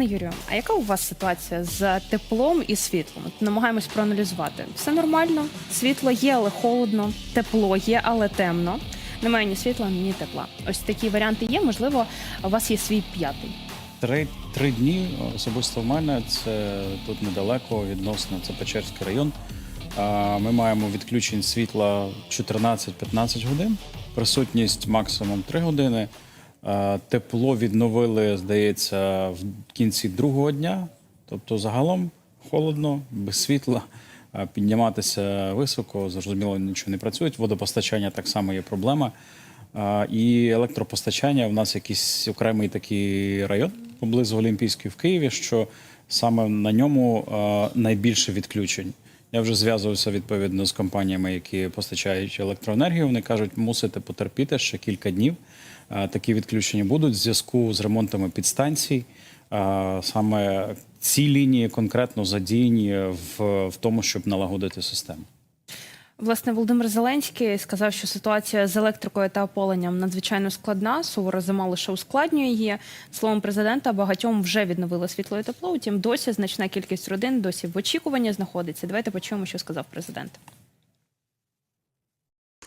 Пане Юрію, а яка у вас ситуація з теплом і світлом? Намагаємось проаналізувати. Все нормально, світло є, але холодно, тепло є, але темно. Немає ні світла, ні тепла. Ось такі варіанти є. Можливо, у вас є свій п'ятий. Три, три дні особисто в мене це тут недалеко відносно це Печерський район. Ми маємо відключень світла 14-15 годин, присутність максимум 3 години. А, Тепло відновили, здається, в кінці другого дня. Тобто, загалом холодно, без світла. Підніматися високо, зрозуміло, нічого не працює. Водопостачання так само є проблема. І електропостачання в нас якийсь окремий такий район поблизу Олімпійської в Києві, що саме на ньому найбільше відключень. Я вже зв'язувався відповідно з компаніями, які постачають електроенергію. Вони кажуть, мусите потерпіти ще кілька днів. Такі відключення будуть в зв'язку з ремонтами підстанцій. Саме ці лінії конкретно задіяні в, в тому, щоб налагодити систему. Власне, Володимир Зеленський сказав, що ситуація з електрикою та опаленням надзвичайно складна. Сувора зима лише ускладнює її. Словом президента, багатьом вже відновили світло і тепло. Утім, досі значна кількість родин досі в очікуванні знаходиться. Давайте почуємо, що сказав президент.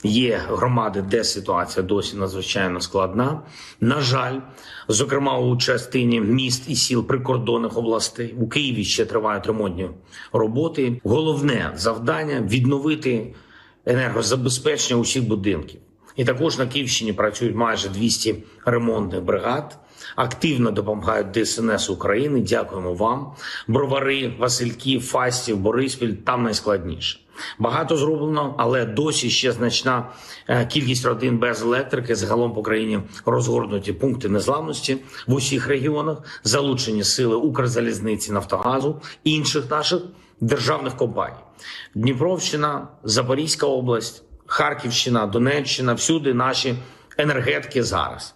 Є громади, де ситуація досі надзвичайно складна. На жаль, зокрема у частині міст і сіл прикордонних областей у Києві ще тривають ремонтні роботи. Головне завдання відновити енергозабезпечення усіх будинків. І також на Київщині працюють майже 200 ремонтних бригад. Активно допомагають ДСНС України. Дякуємо вам. Бровари, Васильків, Фастів, Бориспіль там найскладніше. Багато зроблено, але досі ще значна е, кількість родин без електрики. Загалом по країні розгорнуті пункти незламності в усіх регіонах, залучені сили Укрзалізниці, Нафтогазу, інших наших державних компаній. Дніпровщина, Запорізька область, Харківщина, Донеччина всюди наші енергетики зараз